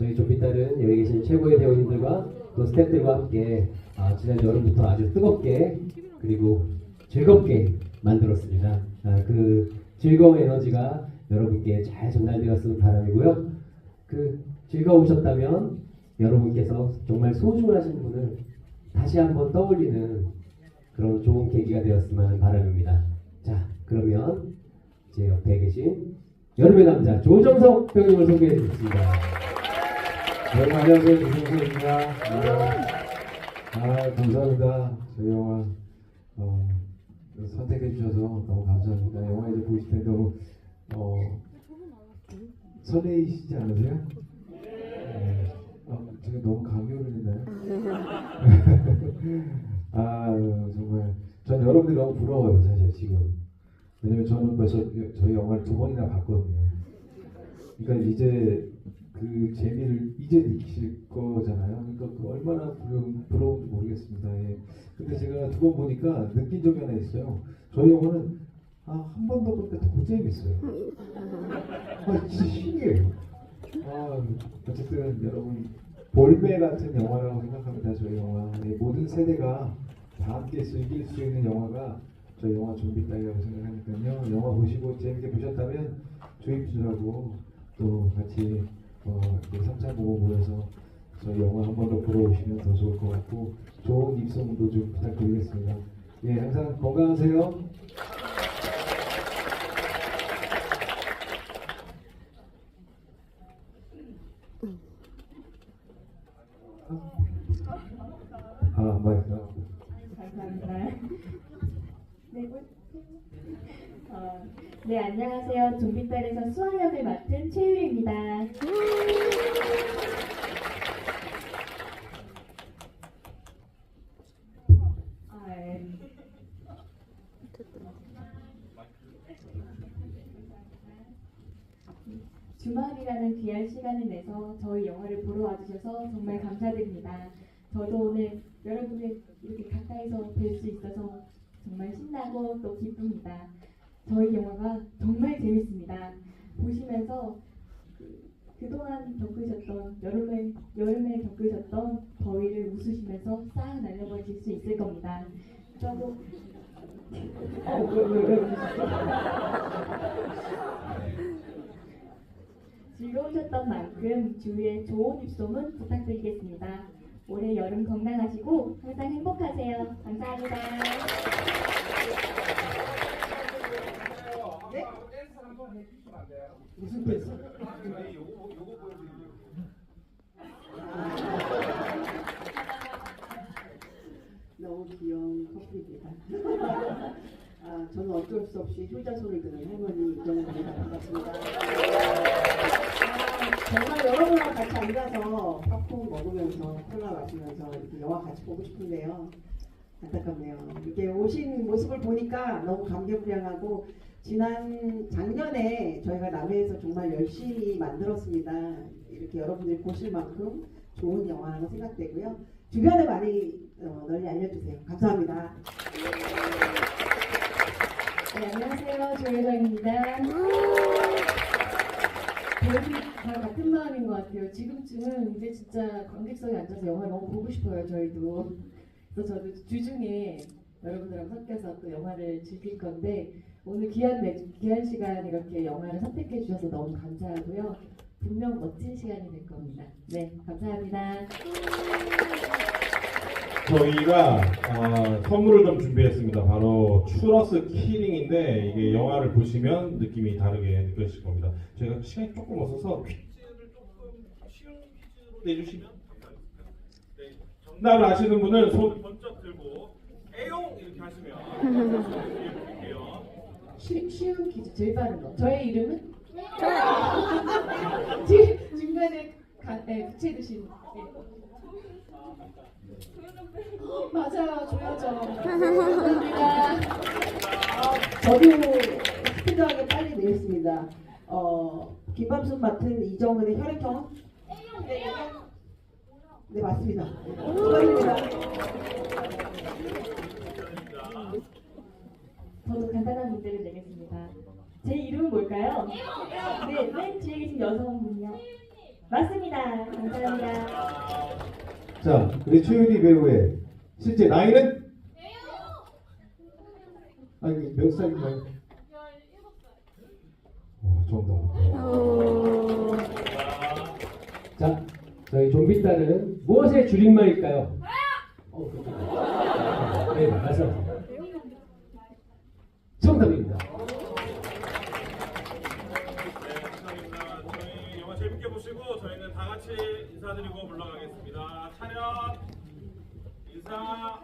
저희 조피딸은 여기 계신 최고의 배우님들과 또 스태프들과 함께 아, 지난 여름부터 아주 뜨겁게 그리고 즐겁게 만들었습니다. 아, 그 즐거운 에너지가 여러분께 잘 전달되었으면 바람이고요. 그 즐거우셨다면 여러분께서 정말 소중하신 분을 다시 한번 떠올리는 그런 좋은 계기가 되었으면 하는 바람입니다. 자, 그러면 제 옆에 계신 여름의 남자 조정석 배우님을 소개해 드리겠습니다. 여러분 안녕하세요 조승수입니다. 아, 아 감사합니다. 저희 영화 어, 선택해 주셔서 너무 감사합니다. 영화 이제 보실 때 너무 어, 설레이시지 않으세요? 네. 어, 제가 너무 감이 오르나요? 아 정말 전 여러분들이 너무 부러워요 사실 지금 왜냐면 저는 벌써 저희 영화를 두 번이나 봤거든요. 그러니까 이제 그 재미를 이제 느끼실 거잖아요. 그러니까 그 얼마나 부러운, 부러운지 모르겠습니다. 예. 근데 제가 두 번 보니까 느낀 점이 하나 있어요. 저희 영화는 아, 한 번더 보니까 더 재밌어요. 아, 진짜 신기해요. 아, 어쨌든 여러분 볼매 같은 영화라고 생각합니다. 저희 영화 예, 모든 세대가 다 함께 즐길 수 있는 영화가 저희 영화 좀비 따위라고 생각하니까요. 영화 보시고 재밌게 보셨다면 조입주라고 또 같이 어, 3차 보고 모여서 저희 영화 한 번 더 보러 오시면 더 좋을 것 같고 좋은 입소문도 좀 부탁드리겠습니다. 예, 항상 건강하세요. 아, 마이크. 감사합니다. 네, 뭐- 어, 네, 안녕하세요. 좀비딸에서 수아 역을 맡은 최유리입니다. 주말이라는 귀한 시간을 내서 저희 영화를 보러 와주셔서 정말 감사드립니다. 저도 오늘 여러분을 이렇게 가까이서 뵐 수 있어서 정말 신나고 또 기쁩니다. 저희 영화가 정말 재밌습니다. 보시면서 그, 그동안 겪으셨던 여름에 여름에 겪으셨던 더위를 웃으시면서 싹 날려버리실 수 있을 겁니다. 저도 어, 왜, 왜, 왜 웃으시죠? 즐거우셨던 만큼 주위에 좋은 입소문 부탁드리겠습니다. 올해 여름 건강하시고 항상 행복하세요. 감사합니다. 무슨 댄스? 너무 귀여운 커플입니다. 아, 저는 어쩔 수 없이 효자손을 드는 할머니 이정입니다. 반갑습니다. 아, 정말 여러분과 같이 앉아서 팝콘 먹으면서 콜라 마시면서 이렇게 영화 같이 보고 싶은데요. 안타깝네요. 이렇게 오신 모습을 보니까 너무 감개무량하고 지난 작년에 저희가 남해에서 정말 열심히 만들었습니다. 이렇게 여러분들이 보실 만큼 좋은 영화라고 생각되고요. 주변에 많이 어, 널리 알려주세요. 감사합니다. 네, 안녕하세요. 조혜정입니다. 다 같은 마음인 것 같아요. 지금쯤은 이제 진짜 관객석에 앉아서 영화 너무 보고 싶어요. 저희도. 그래서 저도 주중에 여러분들하고 섞여서 또 영화를 즐길 건데 오늘 귀한 매, 귀한 시간 이렇게 영화를 선택해 주셔서 너무 감사하고요. 분명 멋진 시간이 될 겁니다. 네, 감사합니다. 저희가 어, 선물을 좀 준비했습니다. 바로 추러스 키링인데 이게 영화를 보시면 느낌이 다르게 느껴지실 겁니다. 저희가 시간이 조금 없어서 퀴즈를 조금 내주시면 네, 정답을 아시는 분은 손 번쩍 들고 에용 이렇게 하시면. 쉬, 쉬운 빠른 거. 저의 이름은? 지- 중간에 가, 네, 붙여주신. 네. 어, 맞아요, 조여정. 감사합니다. 저도 스피드하게 빨리 내겠습니다. 어, 김밤순 맡은 이정은의 혈액형은? 네, 네 맞습니다. 축하드립니다. 저도 간단한 문제를 내겠습니다. 제 이름은 뭘까요? 네, 맨 뒤에 계신 여성분이요. 맞습니다. 감사합니다. 자, 우리 최윤희 배우의 실제 나이는? 아니 몇 살인가요? 17살. 와, 정답. 저희 좀비 딸은 무엇의 줄임말일까요? 네, 맞아요. 정답입니다. 네, 감사합니다. 저희 영화 재밌게 보시고 저희는 다 같이 인사드리고 물러가겠습니다. 촬영 인사.